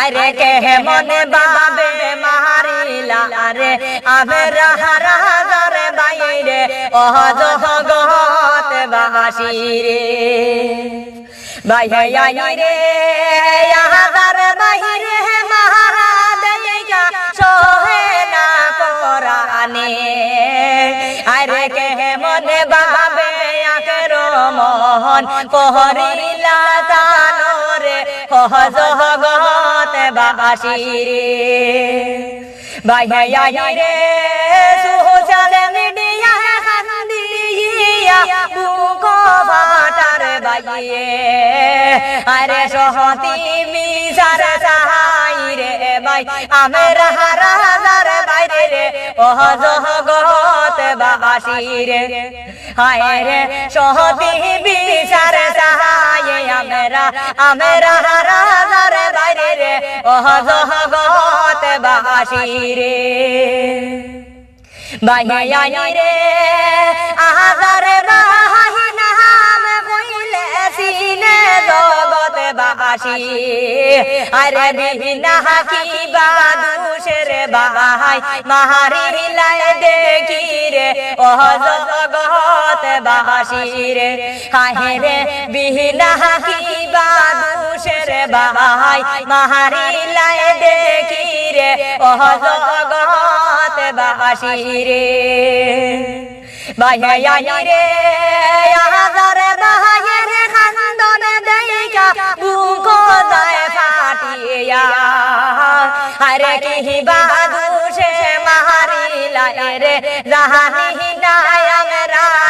আরে কে মনে বাবে মারিলা রে আমি রাহারা রে বাইরে অহজ গত বাসি রে। বাইহাই রে, আহার বাইরে আরে কে মনে বাবে পহরিলা তানরে সহজ গত বাসি রে বাইহাই রে সোশ্যাল মিডিয়া দিয়া বুক বাইয়ে আরে সহতি বাই আমের বাইরে। রে ওহ জগত বাসি রে হায় রে সহতি বিচার সাহায় আমরা আমরা হারাজার বাইরে রে ওহ জগত বাসি রে বাইয়াই রে আহার বাহাই নাম কইলে সিনে জগত বাসি আরে বিনা কি বাদুশের বাহাই মাহারি লাই দেখি রে ও জগত বাসি রে হায় রে বিনা কি বাদুশের বাহাই মাহারি লাই দেখি রে ও জগত বাসি রে বাহাই রে আহার বাহাই আরে কি বাদুষে মারিলা রে জাহানি নায়াম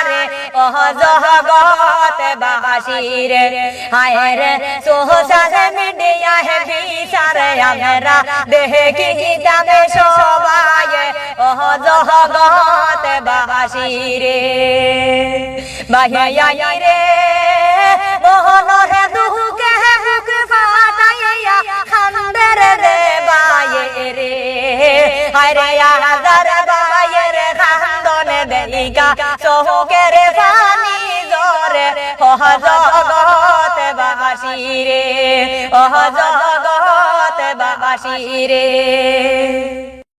রে ওহ জগত বাসি রে হায় রে সোশ্যাল মিডিয়া হে বিচার আমরা দেখি যাবে সবাই ওহ জগত বাসি রে বাহিয়াই রে মোহন হে দুঃখে বুক হায় হাজার আজার বায়ে রে খান্দন দেলিকা চৌকের পানি জরে অহ জগত বাসি রে ওহ জগত বাসি রে